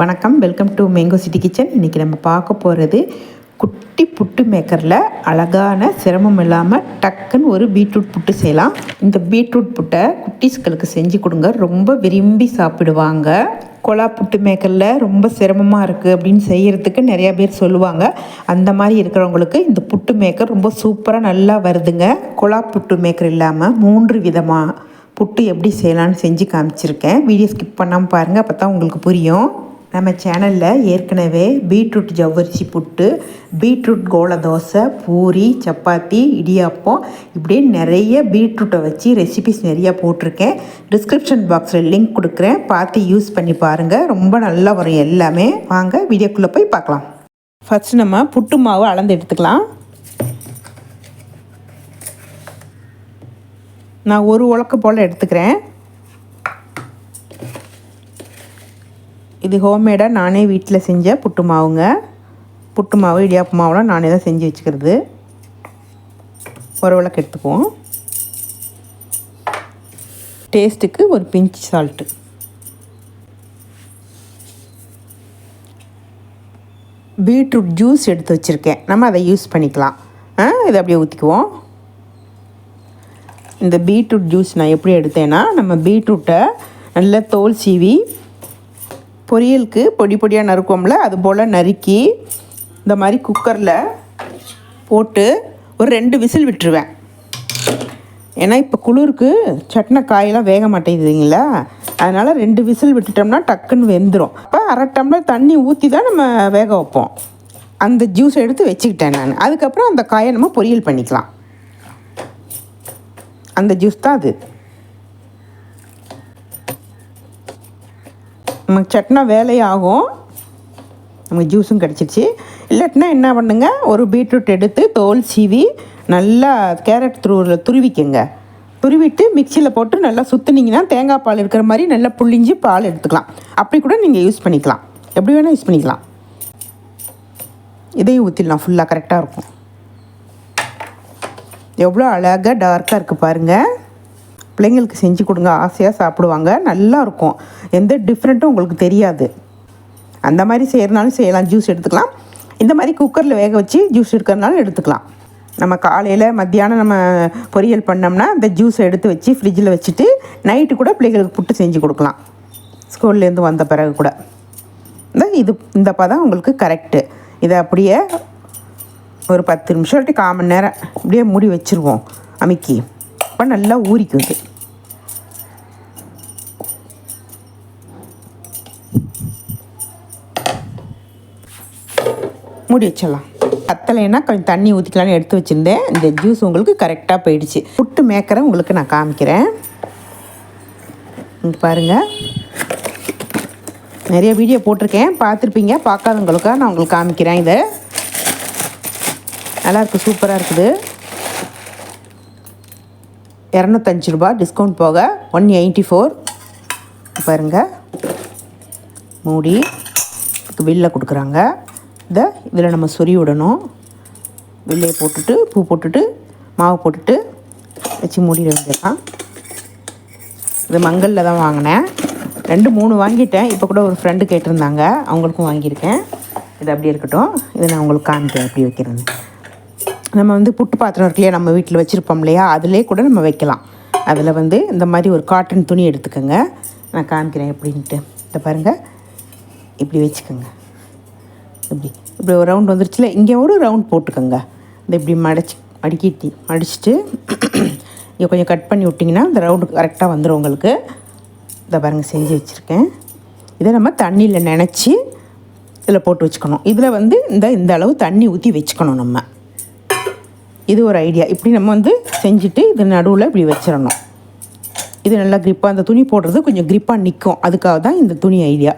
வணக்கம். Welcome to mango city kitchen இன்றைக்கி நம்ம பார்க்க போகிறது குட்டி புட்டு மேக்கரில் அழகான சிரமம் இல்லாமல் டக்குன்னு ஒரு பீட்ரூட் புட்டு செய்யலாம். இந்த பீட்ரூட் புட்டை குட்டீஸ்களுக்கு செஞ்சு கொடுங்க. ரொம்ப விரும்பி சாப்பிடுவாங்க. கொலா புட்டு மேக்கரில் ரொம்ப சிரமமாக இருக்குது அப்படின்னு செய்கிறதுக்கு நிறையா பேர் சொல்லுவாங்க. அந்த மாதிரி இருக்கிறவங்களுக்கு இந்த புட்டு மேக்கர் ரொம்ப சூப்பராக நல்லா வருதுங்க. கொலா புட்டு மேக்கர் இல்லாமல் மூன்று விதமாக புட்டு எப்படி செய்யலாம்னு செஞ்சு காமிச்சிருக்கேன். வீடியோ ஸ்கிப் பண்ணாமல் பாருங்கள் அப்போ தான் உங்களுக்கு புரியும். நம்ம சேனலில் ஏற்கனவே பீட்ரூட் ஜவ்வரிசி புட்டு பீட்ரூட் கோல தோசை பூரி சப்பாத்தி இடியாப்பம் இப்படியே நிறைய பீட்ரூட்டை வச்சு ரெசிபிஸ் நிறையா போட்டிருக்கேன். டிஸ்கிரிப்ஷன் பாக்ஸில் லிங்க் கொடுக்குறேன். பார்த்து யூஸ் பண்ணி பாருங்கள் ரொம்ப நல்லா வரும் எல்லாமே. வாங்க வீடியோக்குள்ளே போய் பார்க்கலாம். ஃபஸ்ட் நம்ம புட்டு மாவு அளந்து எடுத்துக்கலாம். நான் ஒரு உலக்கு போல் எடுத்துக்கிறேன். இது ஹோம்மேடாக நானே வீட்டில் செஞ்ச புட்டு மாவுங்க. புட்டு மாவு இடியாப்பு மாவுலாம் நானே தான் செஞ்சு வச்சுக்கிறது. ஒரு எடுத்துக்குவோம். டேஸ்ட்டுக்கு ஒரு பிஞ்ச் சால்ட்டு பீட்ரூட் ஜூஸ் எடுத்து வச்சுருக்கேன். நம்ம அதை யூஸ் பண்ணிக்கலாம். ஆ இதை அப்படியே ஊற்றிக்குவோம் இந்த பீட்ரூட் ஜூஸ் நான் எப்படி எடுத்தேன்னா நம்ம பீட்ரூட்டை நல்லா தோல் சீவி பொரியலுக்கு பொடி பொடியாக நறுக்குவோம்ல அது போல் நறுக்கி இந்த மாதிரி குக்கரில் போட்டு ஒரு ரெண்டு விசில் விட்டுருவேன். ஏன்னா இப்போ குளிருக்கு சட்னை காயெல்லாம் வேக மாட்டேங்குதுங்களா அதனால் ரெண்டு விசில் விட்டுட்டோம்னா டக்குன்னு வெந்துடும் அப்போ அரை டம்ளர் தண்ணி ஊற்றி தான் நம்ம வேக வைப்போம். அந்த ஜூஸ் எடுத்து வச்சுக்கிட்டேன் நான். அதுக்கப்புறம் அந்த காயை நம்ம பொரியல் பண்ணிக்கலாம். அந்த ஜூஸ் தான் அது. நமக்கு சட்னா வேலையாகும் நமக்கு ஜூஸும் கிடச்சிருச்சு. இல்லாட்டினா என்ன பண்ணுங்க? ஒரு பீட்ரூட் எடுத்து தோல் சீவி நல்லா கேரட் துருவில் துருவிக்கங்க. துருவிட்டு மிக்சியில் போட்டு நல்லா சுற்றுனீங்கன்னா தேங்காய் பால் இருக்கிற மாதிரி நல்லா புளிஞ்சு பால் எடுத்துக்கலாம். அப்படி கூட நீங்கள் யூஸ் பண்ணிக்கலாம். எப்படி வேணால் யூஸ் பண்ணிக்கலாம். இதையும் ஊற்றிடலாம் ஃபுல்லாக கரெக்டாக இருக்கும். எவ்வளோ அழகாக டார்க்காக இருக்குது பாருங்கள் பிள்ளைங்களுக்கு செஞ்சு கொடுங்க ஆசையாக சாப்பிடுவாங்க நல்லா இருக்கும். எந்த டிஃப்ரெண்ட்டும் உங்களுக்கு தெரியாது. அந்த மாதிரி செய்கிறனாலும் செய்யலாம் ஜூஸ் எடுத்துக்கலாம். இந்த மாதிரி குக்கரில் வேக வச்சு ஜூஸ் எடுக்கிறனாலும் எடுத்துக்கலாம். நம்ம காலையில் மத்தியானம் நம்ம பொரியல் பண்ணோம்னா அந்த ஜூஸை எடுத்து வச்சு ஃப்ரிட்ஜில் வச்சுட்டு நைட்டு கூட பிள்ளைகளுக்கு புட்டு செஞ்சு கொடுக்கலாம். ஸ்கூல்லேருந்து வந்த பிறகு கூட. இந்த இது இந்த பதம் உங்களுக்கு கரெக்டு இதை அப்படியே ஒரு பத்து நிமிஷம் இல்லாட்டி கால் மணி நேரம் அப்படியே மூடி வச்சுருவோம் அமைக்கி. அப்போ நல்லா ஊறிக்கும் இது மூடி வச்சிடலாம். பத்தலைன்னா கொஞ்சம் தண்ணி ஊற்றிக்கலான்னு எடுத்து வச்சுருந்தேன். இந்த ஜூஸ் உங்களுக்கு கரெக்டாக போயிடுச்சு. புட்டு மேக்கரை உங்களுக்கு நான் காமிக்கிறேன். இங்கே பாருங்கள் நிறைய வீடியோ போட்டிருக்கேன். பார்த்துருப்பீங்க. பார்க்காதவங்களுக்காக நான் உங்களுக்கு காமிக்கிறேன் இதை. நல்லாயிருக்கு சூப்பராக இருக்குது. இரநூத்தஞ்சு ரூபா டிஸ்கவுண்ட் போக ஒன் எயிட்டி ஃபோர் பாருங்கள் மூடி. வெளில கொடுக்குறாங்க. இதை இதில் நம்ம சொறி விடணும். வெள்ளையை போட்டுட்டு பூ போட்டுட்டு மாவு போட்டுட்டு வச்சு மூடிட வேண்டியதான் இது மங்கலில் தான் வாங்கினேன். ரெண்டு மூணு வாங்கிட்டேன். இப்போ கூட ஒரு ஃப்ரெண்டு கேட்டிருந்தாங்க. அவங்களுக்கும் வாங்கியிருக்கேன். இது அப்படியே இருக்கட்டும். இதை நான் உங்களுக்கு காமிக்கிறேன். அப்படி வைக்கிறது. நம்ம வந்து புட்டு பாத்திரம் இருக்கு இல்லையா? நம்ம வீட்டில் வச்சுருப்போம் இல்லையா? அதிலே கூட நம்ம வைக்கலாம். அதில் வந்து இந்த மாதிரி ஒரு காட்டன் துணி எடுத்துக்கோங்க. நான் காமிக்கிறேன் எப்படின்ட்டு. இதை பாருங்கள் இப்படி வச்சுக்கோங்க. இப்படி இப்படி ஒரு ரவுண்ட் வந்துருச்சுல இங்கே ஒரு ரவுண்ட் போட்டுக்கோங்க. இந்த இப்படி மடிச்சு மடிக்கிட்டி மடிச்சுட்டு இங்கே கொஞ்சம் கட் பண்ணி விட்டிங்கன்னா இந்த ரவுண்டு கரெக்டாக வந்துடும் உங்களுக்கு. இதை பாருங்கள் செஞ்சு வச்சுருக்கேன். இதை நம்ம தண்ணியில் நினச்சி இதில் போட்டு வச்சுக்கணும். இதில் வந்து இந்த இந்த அளவு தண்ணி ஊற்றி வச்சுக்கணும் நம்ம. இது ஒரு ஐடியா இப்படி நம்ம வந்து செஞ்சுட்டு இது நடுவில் இப்படி வச்சிடணும். இது நல்லா க்ரிப்பாக அந்த துணி போடுறது கொஞ்சம் க்ரிப்பாக நிற்கும் அதுக்காக தான் இந்த துணி ஐடியா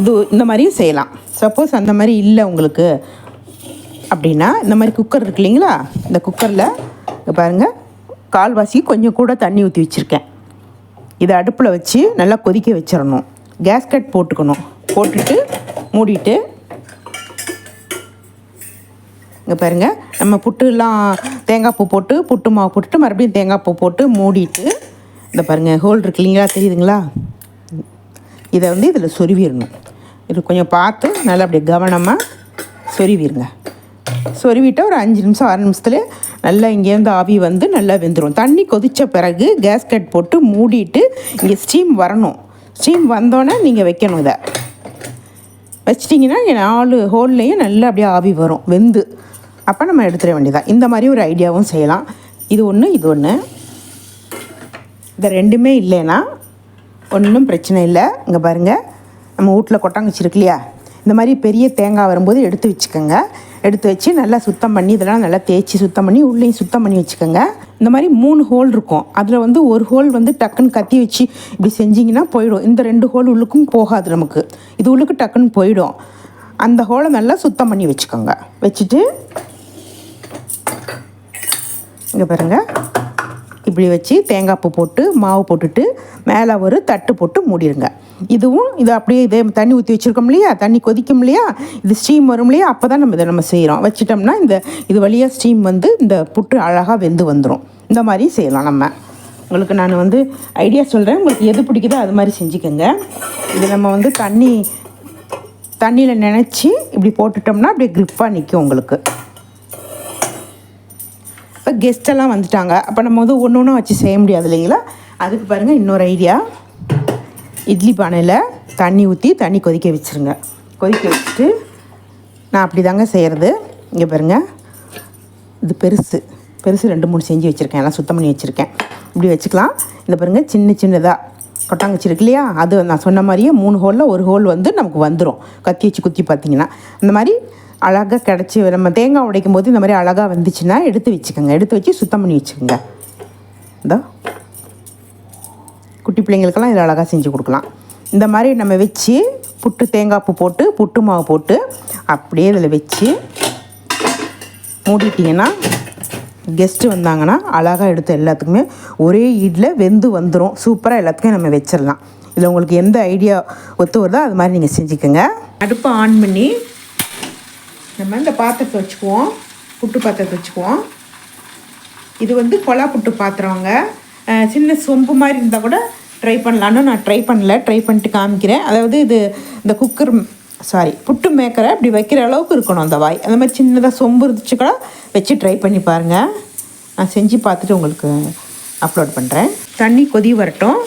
இது இந்த மாதிரியும் செய்யலாம். சப்போஸ் அந்த மாதிரி இல்லை உங்களுக்கு அப்படின்னா இந்த மாதிரி குக்கர் இருக்கு இல்லைங்களா? இந்த குக்கரில் பாருங்கள் கால்வாசி கொஞ்சம் கூட தண்ணி ஊற்றி வச்சுருக்கேன். இதை அடுப்பில் வச்சு நல்லா கொதிக்க வச்சிடணும். கேஸ்கட் போட்டுக்கணும். போட்டுட்டு மூடிட்டு இங்கே பாருங்கள் நம்ம புட்டுலாம் தேங்காய் பூ போட்டு புட்டு மாவு போட்டுட்டு மறுபடியும் தேங்காய் பூ போட்டு மூடிட்டு இந்த பாருங்கள் ஹோல் இருக்கு இல்லைங்களா? தெரியுதுங்களா? இதை வந்து இதில் சொருவிடணும். இது கொஞ்சம் பார்த்து நல்லா அப்படியே கவனமாக சொருவிடுங்க. சொருவிட்டால் ஒரு அஞ்சு நிமிஷம் ஆறு நிமிஷத்துல நல்லா இங்கேருந்து ஆவி வந்து நல்லா வெந்துடும் தண்ணி கொதித்த பிறகு கேஸ்கட் போட்டு மூடிட்டு இங்கே ஸ்டீம் வரணும். ஸ்டீம் வந்தோன்னே நீங்கள் வைக்கணும் இதை. வச்சிட்டிங்கன்னா இங்கே நாலு ஹோல்லையும் நல்லா அப்படியே ஆவி வரும் வெந்து. அப்போ நம்ம எடுத்துட வேண்டியதான் இந்த மாதிரி ஒரு ஐடியாவும் செய்யலாம். இது ஒன்று இது ஒன்று இந்த ரெண்டுமே இல்லைன்னா ஒன்றும் பிரச்சனை இல்லை. இங்கே பாருங்கள் நம்ம வீட்டில் கொட்டாங்குச்சி இருக்கு இல்லையா இந்த மாதிரி பெரிய தேங்காய் வரும்போது எடுத்து வச்சுக்கோங்க. எடுத்து வச்சு நல்லா சுத்தம் பண்ணி இதெல்லாம் நல்லா தேய்ச்சி சுத்தம் பண்ணி உள்ளேயும் சுத்தம் பண்ணி வச்சுக்கோங்க. இந்த மாதிரி மூணு ஹோல் இருக்கும். அதில் வந்து ஒரு ஹோல் வந்து டக்குன்னு கத்தி வச்சு இப்படி செஞ்சிங்கன்னா போயிடும். இந்த ரெண்டு ஹோல் உள்ளுக்கும் போகாது நமக்கு. இது உள்ளுக்கு டக்குன்னு போயிடும். அந்த ஹோலை நல்லா சுத்தம் பண்ணி வச்சுக்கோங்க. வச்சுட்டு இங்கே பாருங்கள் இப்படி வச்சு தேங்காய் பூ போட்டு மாவு போட்டுட்டு மேலே ஒரு தட்டு போட்டு மூடிடுங்க. இதுவும் இது அப்படியே இதே தண்ணி ஊற்றி வச்சுருக்கோம் இல்லையா? தண்ணி கொதிக்கும் இல்லையா? இது ஸ்டீம் வரும் இல்லையா? அப்போ தான் நம்ம இதை நம்ம செய்கிறோம் வச்சிட்டோம்னா இந்த இது வழியாக ஸ்டீம் வந்து இந்த புட்டு அழகாக வெந்து வந்துடும் இந்த மாதிரி செய்யலாம் நம்ம. உங்களுக்கு நான் வந்து ஐடியா சொல்கிறேன் உங்களுக்கு எது பிடிக்குதோ அது மாதிரி செஞ்சுக்கோங்க. இது நம்ம வந்து தண்ணி தண்ணியில் நினச்சி இப்படி போட்டுட்டோம்னா அப்படியே க்ரிப்பாக நிற்கும் உங்களுக்கு. இப்போ கெஸ்டெல்லாம் வந்துட்டாங்க. அப்போ நம்ம வந்து ஒன்று ஒன்றா வச்சு செய்ய முடியாது இல்லைங்களா? அதுக்கு பாருங்கள் இன்னொரு ஐடியா இட்லி பானையில் தண்ணி ஊற்றி தண்ணி கொதிக்க வச்சுருங்க. கொதிக்க வச்சுட்டு நான் அப்படி தாங்க செய்கிறது இங்கே பாருங்கள் இது பெருசு. பெருசு ரெண்டு மூணு செஞ்சு வச்சுருக்கேன். எல்லாம் சுத்தம் பண்ணி வச்சுருக்கேன். இப்படி வச்சுக்கலாம். இந்த பாருங்கள் சின்ன சின்னதாக கொட்டாங்குச்சி இருக்கு இல்லையா? அது நான் சொன்ன மாதிரியே மூணு ஹோலில் ஒரு ஹோல் வந்து நமக்கு வந்துடும் கத்தி வச்சு குத்தி பார்த்தீங்கன்னா அந்த மாதிரி அழகாக கிடச்சி நம்ம தேங்காய் உடைக்கும் போது இந்த மாதிரி அழகாக வந்துச்சுன்னா எடுத்து வச்சுக்கோங்க. எடுத்து வச்சு சுத்தம் பண்ணி வச்சுக்கோங்க. இதோ. குட்டி பிள்ளைங்களுக்கெல்லாம் இதில் அழகாக செஞ்சு கொடுக்கலாம். இந்த மாதிரி நம்ம வச்சு புட்டு தேங்காய் பூ போட்டு புட்டு மாவு போட்டு அப்படியே இதில் வச்சு மூடிட்டிங்கன்னா கெஸ்ட்டு வந்தாங்கன்னா அழகாக எடுத்து எல்லாத்துக்குமே ஒரே ஈடில் வெந்து வந்துடும் சூப்பராக எல்லாத்துக்கும் நம்ம வச்சிடலாம். இதில் உங்களுக்கு எந்த ஐடியா ஒத்து வருதோ அது மாதிரி நீங்கள் செஞ்சுக்கோங்க. அடுப்பை ஆன் பண்ணி நம்ம இந்த பாத்திரத்தை வச்சுக்குவோம். புட்டு பாத்திரத்தை வச்சுக்குவோம். இது வந்து கொலா புட்டு பாத்திரங்க சின்ன சொம்பு மாதிரி இருந்தால் கூட ட்ரை பண்ணலான்னு நான் ட்ரை பண்ணல. ட்ரை பண்ணிட்டு காமிக்கிறேன். அதாவது இது இந்த குக்கர் சாரி புட்டு மேக்கரை அப்படி வைக்கிற அளவுக்கு இருக்கணும் அந்த வாய். அந்த மாதிரி சின்னதாக சொம்பு இருந்துச்சு கூட வச்சு ட்ரை பண்ணி பாருங்கள் நான் செஞ்சு பார்த்துட்டு உங்களுக்கு அப்லோட் பண்ணுறேன் தண்ணி கொதி வரட்டும்.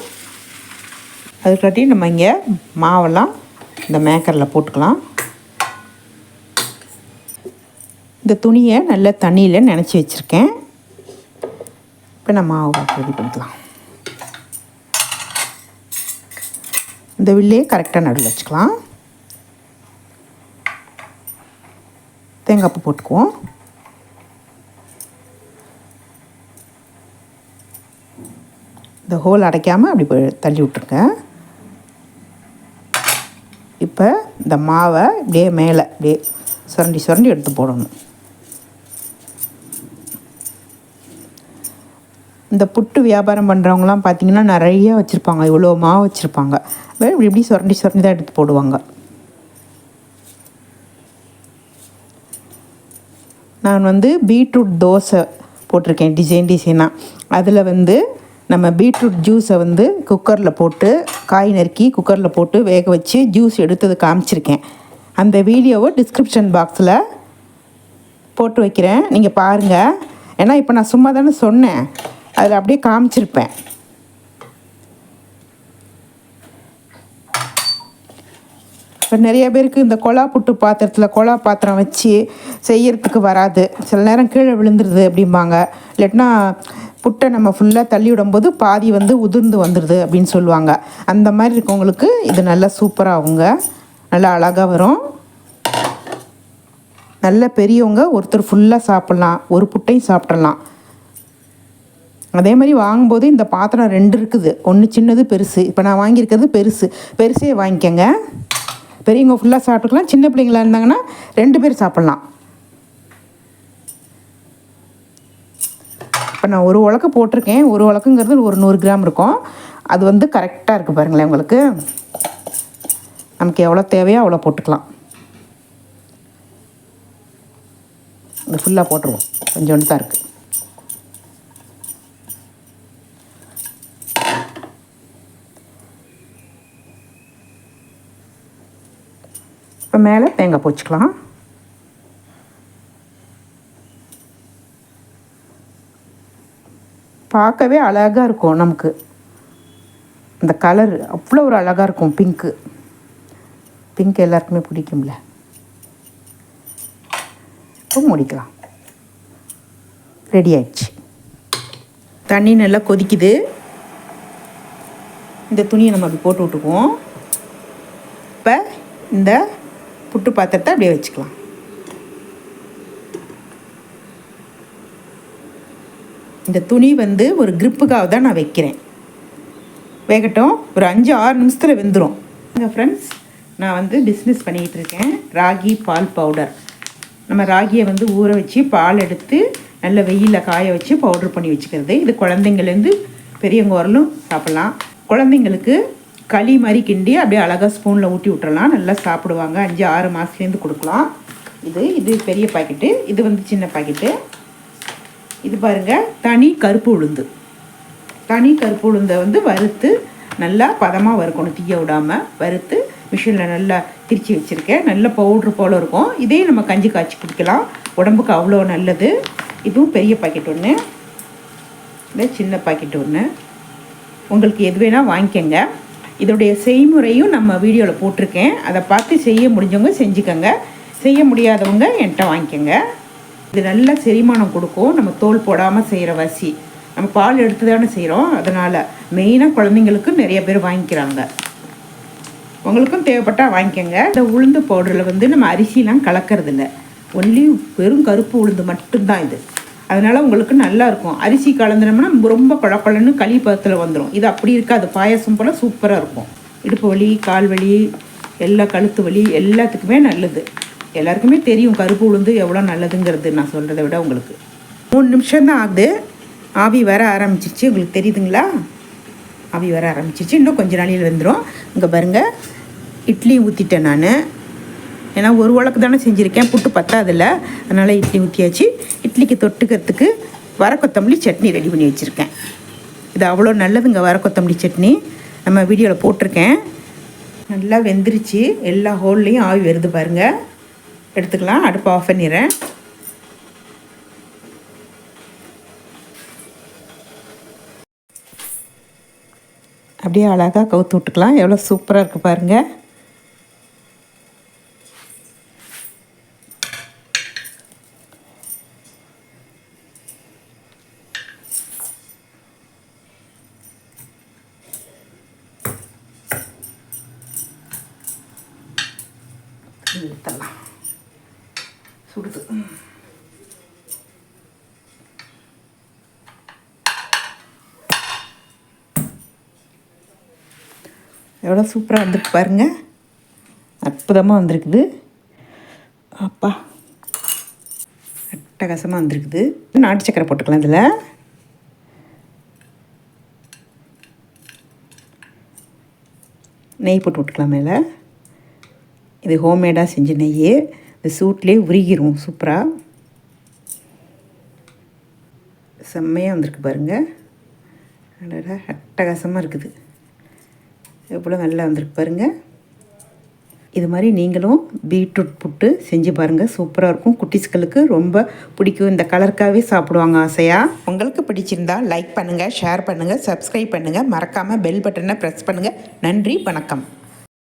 அதுக்காட்டி நம்ம இங்கே மாவெல்லாம் இந்த மேக்கரில் போட்டுக்கலாம். இந்த துணியை நல்ல தண்ணியில் நினச்சி வச்சுருக்கேன். இப்போ நம்ம மாவு ரெடி பண்ணிக்கலாம். இந்த வில்லையே கரெக்டாக நடுவில் வச்சுக்கலாம். தேங்காய் பூ போட்டுக்குவோம். இந்த ஹோல் அடைக்காமல் அப்படி போய் தள்ளி விட்ருங்க இப்போ இந்த மாவை இப்படியே மேலே இப்படியே சுரண்டி சுரண்டி எடுத்து போடணும். இந்த புட்டு வியாபாரம் பண்ணுறவங்களாம் பார்த்தீங்கன்னா நிறைய வச்சுருப்பாங்க. இவ்வளோ மாவு வச்சுருப்பாங்க. இப்படி இப்படி சுரண்டி சுரண்டி தான் எடுத்து போடுவாங்க. நான் வந்து பீட்ரூட் தோசை போட்டிருக்கேன். டிசைன் டிசைனாக அதில் வந்து நம்ம பீட்ரூட் ஜூஸை வந்து குக்கரில் போட்டு காய் நறுக்கி குக்கரில் போட்டு வேக வச்சு ஜூஸ் எடுத்தது காமிச்சிருக்கேன். அந்த வீடியோவை டிஸ்கிரிப்ஷன் பாக்ஸில் போட்டு வைக்கிறேன். நீங்கள் பாருங்கள் ஏன்னா இப்போ நான் சும்மா தானே சொன்னேன். அதில் அப்படியே காமிச்சிருப்பேன். இப்போ நிறைய பேருக்கு இந்த கொலா புட்டு பாத்திரத்தில் கொலா பாத்திரம் வச்சு செய்யறதுக்கு வராது. சில நேரம் கீழே விழுந்துருது அப்படிம்பாங்க. இல்லாட்டினா புட்டை நம்ம ஃபுல்லாக தள்ளி விடும்போது பாதி வந்து உதிர்ந்து வந்துடுது அப்படின்னு சொல்லுவாங்க. அந்த மாதிரி இருக்கவங்களுக்கு இது நல்லா சூப்பராகுங்க நல்லா அழகாக வரும். நல்ல பெரியவங்க ஒருத்தர் ஃபுல்லாக சாப்பிட்லாம். ஒரு புட்டையும் சாப்பிட்றலாம் அதே மாதிரி வாங்கும்போது இந்த பாத்திரம் ரெண்டு இருக்குது. ஒன்று சின்னது பெருசு. இப்போ நான் வாங்கியிருக்கிறது பெருசு. பெருசே வாங்கிக்கோங்க. பெரியவங்க ஃபுல்லாக சாப்பிட்டுக்கலாம். சின்ன பிள்ளைங்களா இருந்தாங்கன்னா ரெண்டு பேர் சாப்பிட்லாம். இப்போ நான் ஒரு உலக்கு போட்டிருக்கேன். ஒரு உலக்குங்கிறது ஒரு நூறு கிராம் இருக்கும். அது வந்து கரெக்டாக இருக்குது பாருங்களேன் உங்களுக்கு. நமக்கு எவ்வளோ தேவையோ அவ்வளோ போட்டுக்கலாம். இது ஃபுல்லாக போட்டுருவோம். கொஞ்சோண்டு தான் இருக்குது இப்போ மேலே தேங்காய் போச்சுக்கலாம். பார்க்கவே அழகாக இருக்கும் நமக்கு. இந்த கலர் அவ்வளோ ஒரு அழகாக இருக்கும் பிங்க்கு பிங்க் எல்லாருக்குமே பிடிக்கும்ல. இப்போ முடிக்கலாம். ரெடி ஆயிடுச்சு. தண்ணி நல்லா கொதிக்குது. இந்த துணியை நம்ம அப்படி போட்டு விட்டுக்குவோம். இப்போ இந்த புட்டு பாத்திரத்தை அப்படியே வச்சுக்கலாம். இந்த துணி வந்து ஒரு கிரிப்புக்காக தான் நான் வைக்கிறேன். வேகட்டும் ஒரு அஞ்சு ஆறு நிமிஷத்தில் வெந்துடும் எங்கள் ஃப்ரெண்ட்ஸ் நான் வந்து பிஸ்னஸ் பண்ணிக்கிட்டு இருக்கேன். ராகி பால் பவுடர் நம்ம ராகியை வந்து ஊற வச்சு பால் எடுத்து நல்ல வெயிலில் காய வச்சு பவுடர் பண்ணி வச்சுக்கிறது. இது குழந்தைங்கள்லேருந்து பெரியவங்க வரலும் சாப்பிட்லாம். குழந்தைங்களுக்கு களி மாதிரி கிண்டி அப்படியே அழகாக ஸ்பூனில் ஊட்டி விட்டுறலாம். நல்லா சாப்பிடுவாங்க. அஞ்சு ஆறு மாதத்துலேருந்து கொடுக்கலாம். இது இது பெரிய பாக்கெட்டு இது வந்து சின்ன பாக்கெட்டு இது பாருங்க. தனி கருப்பு உளுந்து. தனி கருப்பு உளுந்தை வந்து வறுத்து நல்லா பதமாக வறுக்கணும். தீய விடாமல் வறுத்து மிஷினில் நல்லா திரிச்சு வச்சுருக்கேன். நல்ல பவுட்ரு போல் இருக்கும். இதே நம்ம கஞ்சி காய்ச்சி குடிக்கலாம். உடம்புக்கு அவ்வளோ நல்லது. இதுவும் பெரிய பாக்கெட் ஒன்று இந்த சின்ன பாக்கெட் ஒன்று உங்களுக்கு எது வேணால் வாங்கிக்கோங்க. இதோடைய செய்முறையும் நம்ம வீடியோவில் போட்டிருக்கேன். அதை பார்த்து செய்ய முடிஞ்சவங்க செஞ்சுக்கோங்க. செய்ய முடியாதவங்க என்கிட்ட வாங்கிக்கோங்க. இது நல்ல செரிமானம் கொடுக்கும். நம்ம தோல் போடாமல் செய்கிற வசி. நம்ம பால் எடுத்து தானே செய்கிறோம் அதனால் மெயினாக குழந்தைங்களுக்கு நிறைய பேர் வாங்கிக்கிறாங்க. உங்களுக்கும் தேவைப்பட்டால் வாங்கிக்கோங்க. இந்த உளுந்து பவுடரில் வந்து நம்ம அரிசிலாம் கலக்கறதில்ல. ஒன்லி வெறும் கருப்பு உளுந்து மட்டும்தான் இது. அதனால் உங்களுக்கு நல்லா இருக்கும். அரிசி கலந்துனோம்னா ரொம்ப குழப்பழன்னு களி பதத்தில் வந்துடும் இது அப்படி இருக்காது. பாயசம் போல் சூப்பராக இருக்கும். இடுப்பு வலி கால் வலி எல்லா கழுத்து வலி எல்லாத்துக்குமே நல்லது. எல்லாருக்குமே தெரியும் கருப்பு உளுந்து எவ்வளோ நல்லதுங்கிறது நான் சொல்கிறத விட உங்களுக்கு. மூணு நிமிஷம் தான் ஆகுது. ஆவி வர ஆரம்பிச்சிருச்சு. உங்களுக்கு தெரியுதுங்களா? ஆவி வர ஆரம்பிச்சிருச்சு. இன்னும் கொஞ்ச நாளையில் வந்துடும் இங்கே பாருங்கள் இட்லி ஊற்றிட்டேன் நான். ஏன்னா ஒரு உலக்கு தானே செஞ்சுருக்கேன் புட்டு பத்தாதில்ல. அதனால் இட்லி ஊற்றியாச்சு இட்லிக்கு தொட்டுக்கிறதுக்கு வர கொத்தமல்லி சட்னி ரெடி பண்ணி வச்சுருக்கேன். இது அவ்வளோ நல்லதுங்க வர கொத்தமல்லி சட்னி. நம்ம வீடியோவில் போட்டிருக்கேன். நல்லா வெந்துருச்சு. எல்லா ஹோல்லையும் ஆவி வருது பாருங்கள் எடுத்துக்கலாம் அடுப்பு ஆஃப் பண்ணிடுறேன். அப்படியே அழகாக கவுத்து விட்டுக்கலாம். எவ்வளோ சூப்பராக இருக்குது பாருங்கள் எவ்வளோ சூப்பராக வந்துருக்கு பாருங்க. அற்புதமாக வந்திருக்குது. அப்பா. அட்டகாசமாக வந்திருக்குது. நாட்டு சக்கரை போட்டுக்கலாம் இதில். நெய் போட்டு விட்டுக்கலாம் மேலே. இது ஹோம்மேடாக செஞ்ச நெய் இந்த சூட்லேயே உருகிரும் சூப்பராக செம்மையாக வந்திருக்கு பாருங்கள் அடடா அட்டகாசமாக இருக்குது. எவ்வளோ நல்லா வந்திருக்கு பாருங்கள் இது மாதிரி நீங்களும் பீட்ரூட் புட்டு செஞ்சு பாருங்கள் சூப்பராக இருக்கும். குட்டீஸ்களுக்கு ரொம்ப பிடிக்கும். இந்த கலருக்காகவே சாப்பிடுவாங்க ஆசையாக உங்களுக்கு பிடிச்சிருந்தா லைக் பண்ணுங்கள் ஷேர் பண்ணுங்கள் சப்ஸ்கிரைப் பண்ணுங்கள் மறக்காமல் பெல் பட்டனை ப்ரெஸ் பண்ணுங்கள் நன்றி வணக்கம்.